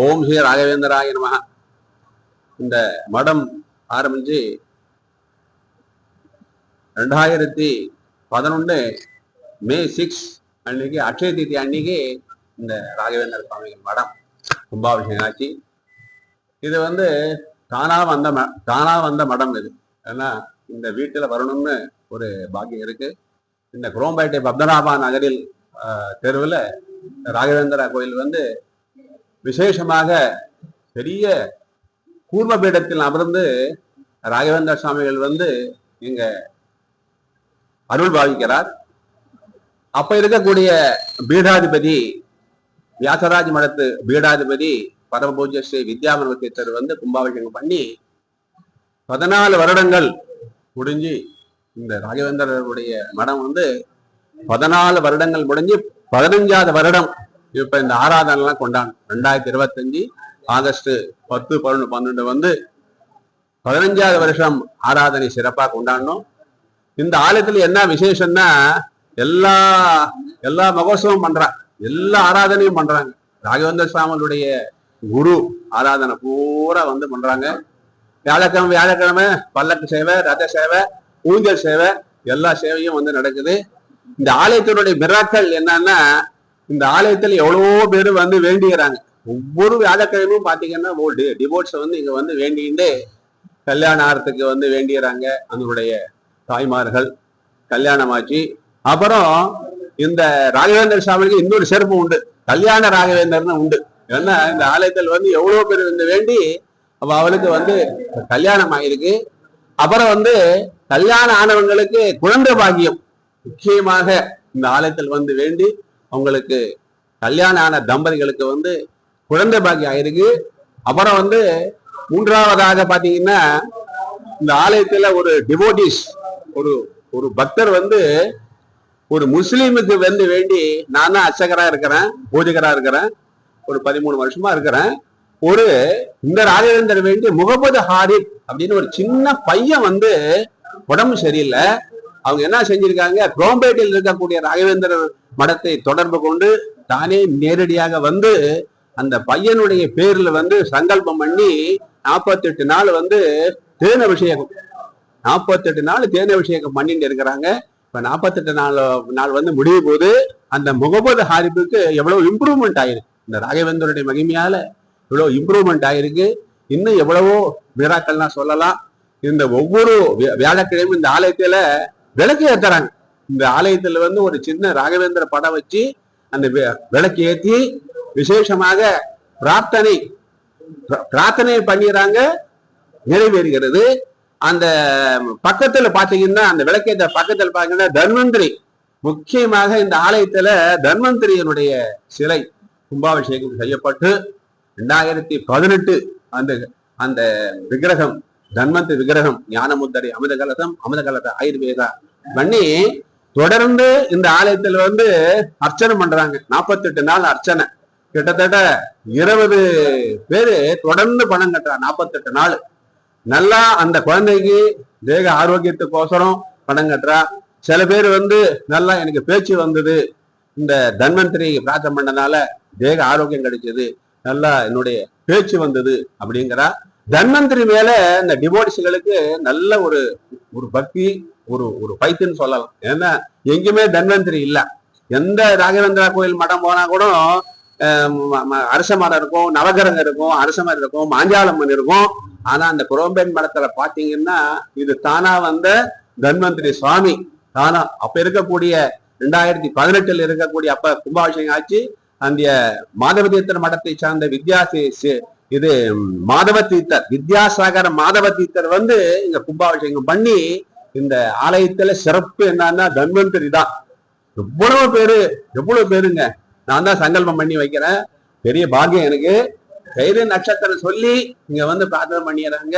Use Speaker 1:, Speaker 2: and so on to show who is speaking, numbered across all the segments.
Speaker 1: ஓம் ஸ்ரீ ராகவேந்தராய நமக இந்த மடம் ஆரம்பிச்சு ரெண்டாயிரத்தி பதினொன்று மே சிக்ஸ் அன்னைக்கு அக்ஷய தீதி அன்னைக்கு இந்த ராகவேந்தர் சுவாமிகள் மடம் கும்பாபிஷேகம் ஆச்சு. இது வந்து தானாக வந்த ம தானாக வந்த மடம் இது. ஏன்னா இந்த வீட்டில் வரணும்னு ஒரு பாக்கியம் இருக்கு. இந்த குரோம்பேட்டை பத்மநாபா நகரில் தெருவில் ராகவேந்திரா கோயில் வந்து விசேஷமாக பெரிய கூர்ம பீடத்தில் அமர்ந்து ராகவேந்திர சுவாமிகள் வந்து இங்க அருள் பாவிக்கிறார். அப்ப இருக்கக்கூடிய பீடாதிபதி வியாசராஜ் மடத்து பீடாதிபதி பரமபூஜ ஸ்ரீ வித்யாமன தீர்த்தர் வந்து கும்பாபிஷேகம் பண்ணி பதினாலு வருடங்கள் முடிஞ்சு இந்த ராகவேந்திரருடைய மடம் வந்து பதினாலு வருடங்கள் முடிஞ்சு பதினஞ்சாவது வருடம் இப்ப இந்த ஆராதனைலாம் கொண்டாடும் ரெண்டாயிரத்தி இருபத்தஞ்சு ஆகஸ்ட் பத்து பதினொன்று பன்னெண்டு வந்து பதினஞ்சாவது வருஷம் ஆராதனை சிறப்பாக கொண்டாடணும். இந்த ஆலயத்துல என்ன விசேஷம்னா எல்லா எல்லா மகோத்சவம் பண்றாங்க. எல்லா ஆராதனையும் பண்றாங்க. ராகவேந்திர சுவாமியுடைய குரு ஆராதனை பூரா வந்து பண்றாங்க. வியாழக்கிழமை வியாழக்கிழமை பல்லக்கு சேவை ரத சேவை ஊஞ்சல் சேவை எல்லா சேவையும் வந்து நடக்குது. இந்த ஆலயத்தினுடைய மிராக்கள் என்னன்னா இந்த ஆலயத்துல எவ்வளவோ பேர் வந்து வேண்டிக்கிறாங்க ஒவ்வொரு வியாழக்கிழமையும் பாத்தீங்கன்னா டிவோட்ஸ் வந்து இங்க வந்து வேண்டிகிட்டு கல்யாண ஆகிறதுக்கு வந்து வேண்டிக்கிறாங்க அதனுடைய தாய்மார்கள். கல்யாணமாச்சு. அப்புறம் இந்த ராகவேந்திர சாமிக்கு இன்னொரு சிறப்பு உண்டு. கல்யாண ராகவேந்தர்னு உண்டு. ஏன்னா இந்த ஆலயத்தில் வந்து எவ்வளவு பேர் வந்து வேண்டி அவ அவளுக்கு வந்து கல்யாணம் ஆயிருக்கு அப்புறம் வந்து கல்யாணம் ஆனவங்களுக்கு குழந்தை பாக்கியம். முக்கியமாக இந்த ஆலயத்தில் வந்து வேண்டி அவங்களுக்கு கல்யாணம் ஆன தம்பதிகளுக்கு வந்து குழந்தை பாக்கியம் ஆயிருக்கு. அப்புறம் வந்து மூன்றாவதாக பார்த்தீங்கன்னா இந்த ஆலயத்தில் ஒரு டிவோட்டிஸ் ஒரு ஒரு பக்தர் வந்து ஒரு முஸ்லீமுக்கு வந்து வேண்டி நான் தான் அர்ச்சகராக இருக்கிறேன் பூஜகராக இருக்கிறேன் ஒரு பதிமூணு வருஷமா இருக்கிறேன். ஒரு இந்த ராகவேந்தர் வேண்டி முகமது ஹாரிப் அப்படின்னு ஒரு சின்ன பையன் வந்து உடம்பு சரியில்லை. அவங்க என்ன செஞ்சிருக்காங்க? குரோம்பேட்டில் இருக்கக்கூடிய ராகவேந்திரர் மடத்தை தொடர்பு கொண்டு தானே நேரடியாக வந்து அந்த பையனுடைய பேர்ல வந்து சங்கல்பம் பண்ணி நாற்பத்தெட்டு நாள் வந்து தேன அபிஷேகம். நாற்பத்தெட்டு நாள் தேன அபிஷேகம் பண்ணிட்டு இருக்கிறாங்க. இப்ப நாற்பத்தெட்டு நாள் நாள் வந்து முடிய போது அந்த முகமது ஹாரிப்புக்கு எவ்வளவு இம்ப்ரூவ்மெண்ட் ஆயிருக்கு. இந்த ராகவேந்தருடைய மகிமையால இவ்வளவு இம்ப்ரூவ்மெண்ட் ஆயிருக்கு. இன்னும் எவ்வளவோ விழாக்கள்லாம் சொல்லலாம். இந்த ஒவ்வொரு வியாழக்கிழமை இந்த ஆலயத்துல விளக்கு ஏத்துறாங்க. இந்த ஆலயத்துல வந்து ஒரு சின்ன ராகவேந்திர படம் வச்சு அந்த விளக்கு ஏத்தி விசேஷமாக பிரார்த்தனை பிரார்த்தனை பண்ணிடுறாங்க நிறைவேறுகிறது. அந்த பக்கத்துல பாத்தீங்கன்னா அந்த விளக்கேற்ற பக்கத்துல பாத்தீங்கன்னா தன்வந்திரி. முக்கியமாக இந்த ஆலயத்துல தன்வந்திரியனுடைய சிலை கும்பாபிஷேகம் செய்யப்பட்டு ரெண்டாயிரத்தி பதினெட்டு அந்த அந்த விக்கிரகம் தன்வந்திரி விக்கிரகம் ஞானமுத்தரி அமிர்த கலசம் அமிர்த கலச ஆயுர்வேதா பண்ணி தொடர்ந்து இந்த ஆலயத்துல வந்து அர்ச்சனை பண்றாங்க. நாற்பத்தெட்டு நாள் அர்ச்சனை. கிட்டத்தட்ட இருபது பேரு தொடர்ந்து பணம் கட்டுறாங்க. நாற்பத்தெட்டு நாள். நல்லா அந்த குழந்தைக்கு தேக ஆரோக்கியத்துக்கோசரம் பணம் கட்டுறா. சில பேர் வந்து நல்லா எனக்கு பேச்சு வந்தது. இந்த தன்வந்திரி பிரார்த்தனை பண்ணனால தேக ஆரோக்கியம் கிடைச்சது. நல்லா என்னுடைய பேச்சு வந்தது அப்படிங்கிறா. தன்வந்திரி மேல இந்த டிவோர்ஸ்களுக்கு நல்ல ஒரு ஒரு பக்தி ஒரு ஒரு பைத்துன்னு சொல்லலாம். ஏன்னா எங்கேயுமே தன்வந்திரி இல்ல. எந்த ராகவேந்திரா கோயில் மடம் போனா கூட அரச மரம் இருக்கும் நவகரங்க இருக்கும் அரச மரம் இருக்கும் மாஞ்சாலம்மன் இருக்கும். ஆனா அந்த குரோம்பேன் மடத்துல பாத்தீங்கன்னா இது தானா வந்த தன்வந்திரி சுவாமி. தானா அப்ப இருக்கக்கூடிய ரெண்டாயிரத்தி பதினெட்டுல இருக்கக்கூடிய அப்ப கும்பாபிஷேகம் ஆச்சு. அந்த மாதவ மடத்தை சார்ந்த வித்யாசி இது மாதவ தீர்த்தர் வித்யாசாகர மாதவ தீர்த்தர் வந்து இங்க கும்பாபிஷேகம் பண்ணி இந்த ஆலயத்துல சிறப்பு என்னன்னா தன்வந்தரி தான் எவ்வளவு பேரு எவ்வளவு பேருங்க? நான் தான் சங்கல்பம் பண்ணி வைக்கிறேன். பெரிய பாக்கியம் எனக்கு. கைது நட்சத்திரம் சொல்லி இங்க வந்து பிரார்த்தனை பண்ணிடுறாங்க.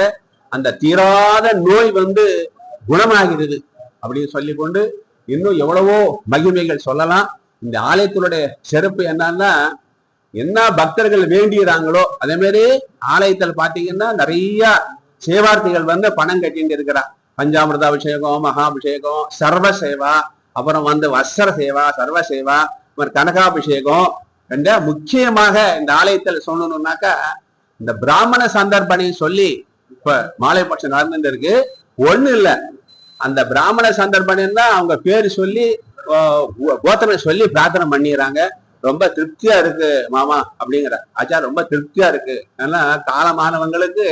Speaker 1: அந்த தீராத நோய் வந்து குணமாகிறது அப்படின்னு சொல்லி கொண்டு இன்னும் எவ்வளவோ மகிமைகள் சொல்லலாம். இந்த ஆலயத்தினுடைய சிறப்பு என்னன்னா என்ன பக்தர்கள் வேண்டியிறாங்களோ அதே மாதிரி ஆலயத்தில் பாத்தீங்கன்னா நிறைய சேவார்த்திகள் வந்து பணம் கட்டிட்டு இருக்கிறா. பஞ்சாமிரத அபிஷேகம் மகாபிஷேகம் சர்வ சேவா அப்புறம் வந்து வஸ்திர சேவா சர்வ சேவா அப்புறம் கனகாபிஷேகம். என்ற முக்கியமாக இந்த ஆலயத்தில் சொல்லணும்னாக்கா இந்த பிராமண சந்தர்ப்பணி சொல்லி இப்ப மாலைப்பட்சம் நடந்துட்டு இருக்கு. ஒண்ணு இல்ல. அந்த பிராமண சந்தர்ப்பணின்னா அவங்க பேரு சொல்லி கோத்திரம் சொல்லி பிரார்த்தனை பண்ணிடுறாங்க. ரொம்ப திருப்தியா இருக்கு மாமா அப்படிங்கிற. ஆச்சா ரொம்ப திருப்தியா இருக்கு. ஏன்னா காலமானவங்களுக்கு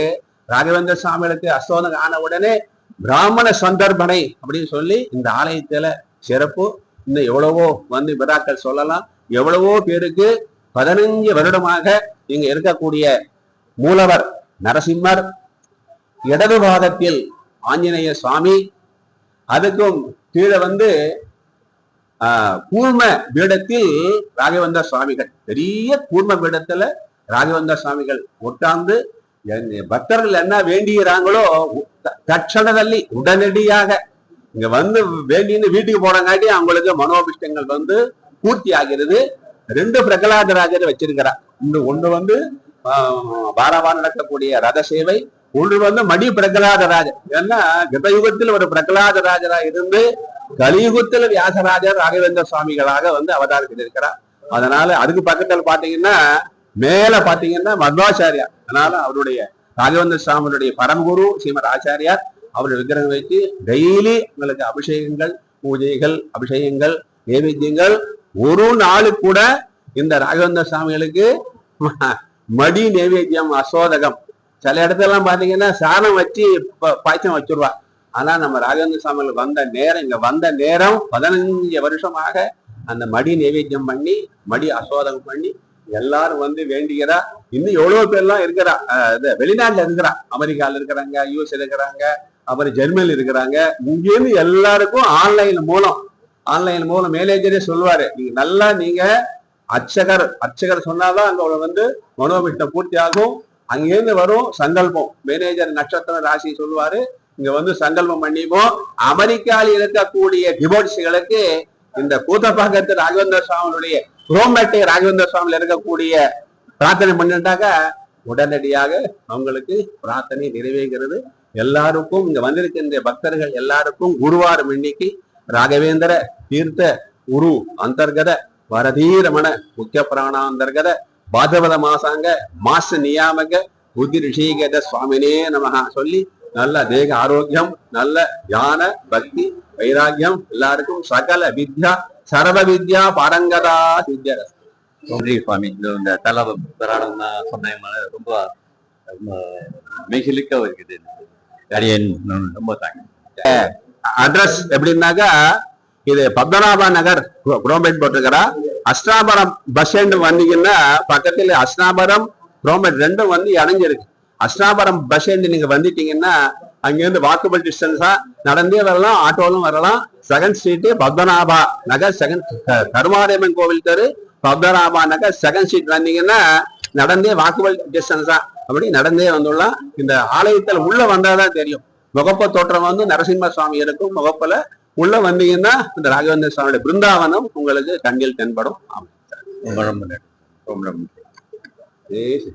Speaker 1: ராகவேந்திர சுவாமிகளுக்கு அஸ்தோதம் ஆன உடனே பிராமண சந்தர்ப்பனை அப்படின்னு சொல்லி இந்த ஆலயத்துல சிறப்பு. இன்னும் எவ்வளவோ வந்து விழாக்கள் சொல்லலாம். எவ்வளவோ பேருக்கு பதினஞ்சு வருடமாக இங்க இருக்கக்கூடிய மூலவர் நரசிம்மர் இடது பாகத்தில் ஆஞ்சநேய சுவாமி அதுக்கும் கீழே வந்து கூர்ம பீடத்தில் ராகவேந்தா சுவாமிகள். பெரிய கூர்ம பீடத்துல ராகவேந்தா சுவாமிகள் உட்கார்ந்து பக்தர்கள் என்ன வேண்டிகிறாங்களோ தட்சணதல்லி உடனடியாக இங்க வந்து வேண்டின்னு வீட்டுக்கு போறங்காட்டி அவங்களுக்கு மனோபிஷ்டங்கள் வந்து பூர்த்தி ஆகிறது. ரெண்டு பிரகலாத ராஜர் வச்சிருக்கிறார். இந்த ஒண்ணு வந்து பாரவா நடக்கக்கூடிய ரத சேவை ஒன்று வந்து மடி பிரகலாத ராஜர் ஏன்னா கதயுகத்தில் ஒரு பிரகலாத ராஜரா இருந்து கலியுகத்துல வியாசராஜர் ராகவேந்திர சுவாமிகளாக வந்து அவதாரத்தில் இருக்கிறார் அதனால அதுக்கு பக்கத்துல பாத்தீங்கன்னா மேல பாத்தீங்கன்னா மத்வாச்சாரியார் அதனால அவருடைய ராகவேந்திர சுவாமியுடைய பரமகுரு ஸ்ரீமத் ஆச்சாரியார் அவருடைய விக்கிரகம் வச்சு டெய்லி உங்களுக்கு அபிஷேகங்கள் பூஜைகள் அபிஷேகங்கள் நைவேத்தியங்கள். ஒரு நாள் கூட இந்த ராகவேந்திர சுவாமிகளுக்கு மடி நைவேத்தியம் அசோதகம். சில இடத்துல எல்லாம் பாத்தீங்கன்னா சாணம் வச்சு பாய்ச்சம் வச்சிருவா. ஆனா நம்ம ராஜேந்திர சாமியில் வந்த நேரம் இங்க வந்த நேரம் பதினஞ்சு வருஷமாக அந்த மடி நைவேத்தியம் பண்ணி மடி அசோதகம் பண்ணி எல்லாரும் வந்து வேண்டிக்கிறா இன்னும் எவ்வளவு பேர்லாம் இருக்கிறா? அஹ் வெளிநாட்டுல இருக்கிறா. அமெரிக்கால இருக்கிறாங்க யூஎஸ் இருக்கிறாங்க அப்புறம் ஜெர்மனில இருக்கிறாங்க. இங்கேருந்து எல்லாருக்கும் ஆன்லைன் மூலம் ஆன்லைன் மூலம் மேனேஜரே சொல்லுவாரு நீங்க நல்லா நீங்க அர்ச்சகர் அர்ச்சகர் சொன்னாதான் அங்க வந்து மனோபிஷ்டம் பூர்த்தி ஆகும் அங்கேருந்து வரும் சங்கல்பம். மேனேஜர் நட்சத்திரம் ராசி சொல்லுவாரு இங்க வந்து சங்கல்பம் பண்ணிப்போம் அமெரிக்காவில் இருக்கக்கூடிய டிவோட்ஸுகளுக்கு இந்த கூத்தப்பாக்கத்து ராகவேந்திர சுவாமியுடைய குரோமேட்டை ராகவேந்திர சுவாமியில் இருக்கக்கூடிய பிரார்த்தனை பண்ணிட்டாக்க உடனடியாக அவங்களுக்கு பிரார்த்தனை நிறைவேறுகிறது. எல்லாருக்கும் இங்க வந்திருக்கின்ற பக்தர்கள் எல்லாருக்கும் குருவாரம் இன்னைக்கு ராகவேந்திர தீர்த்த குரு அந்தர்கத வரதீரமண முக்கிய பிராணாந்தர்கத பாதவத மாசாங்க மாச நியாமக புத்தி ரிஷிகத சுவாமினே நமகா சொல்லி நல்ல தேக ஆரோக்கியம் நல்ல ஞான பக்தி வைராக்கியம் எல்லாருக்கும் சகல வித்யா சர்வ வித்யா பாரங்கதா சித்திய
Speaker 2: நன்றி சுவாமி. இந்த தல பிராணம் சொன்னதுனால ரொம்ப மெகிலிக்க இருக்குது. அரியன் ரொம்ப தாங்க
Speaker 1: அட்ரஸ் எப்படின்னாக்கா இது பத்மநாப நகர் குரோம்பேட் போட்டிருக்கிறா. அஷ்டாபரம் பஸ் ஸ்டாண்ட் வந்தீங்கன்னா பக்கத்துல அஷ்டாபரம் குரோம்பேட் ரெண்டும் வந்து இணைஞ்சிருக்கு. அஷ்டாபரம் பஸ் ஸ்டாண்ட் நீங்க வந்துட்டீங்கன்னா அங்கிருந்து வாக்கபிள் டிஸ்டன்ஸா நடந்தே வரலாம் ஆட்டோலும் வரலாம். Second street Padmanabha Nagar second Karumariamman கோவில் தெரு பத்மநாபா நகர் செகண்ட் ஸ்ட்ரீட் வந்தீங்கன்னா நடந்தே வாக்கபிள் டிஸ்டன்ஸா அப்படி நடந்தே வந்துடலாம். இந்த ஆலயத்துல உள்ள வந்தாதான் தெரியும். முகப்ப தோற்றம் வந்து நரசிம்ம சுவாமி இருக்கும். முகப்புல உள்ள வந்தீங்கன்னா இந்த ராகவேந்திர சுவாமியோட பிருந்தாவனம் உங்களுக்கு கண்ணில் தென்படும். ஆமாம்.
Speaker 2: ரொம்ப ரொம்ப நன்றி. ரொம்ப ரொம்ப நன்றி